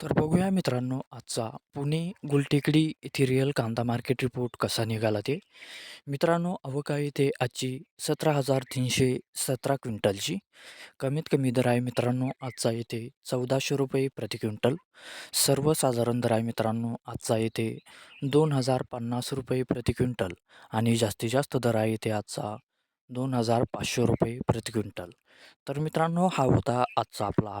तर बघूया मित्रांनो आजचा पुणे गुलटेकडी येथे रिअल कांदा मार्केट रिपोर्ट कसा निघाला ते. मित्रांनो अवका आहे ते आजची सतरा हजार तीनशे सतरा क्विंटलची. कमीत कमी दर आहे मित्रांनो आजचा येथे चौदाशे रुपये प्रति क्विंटल. सर्वसाधारण दर आहे मित्रांनो आजचा येथे दोन हजार पन्नास रुपये प्रति क्विंटल. आणि जास्तीत जास्त दर आहे येथे आजचा दोन हजार पाचशे रुपये प्रति क्विंटल. तर मित्रांनो हा होता आजचा आपला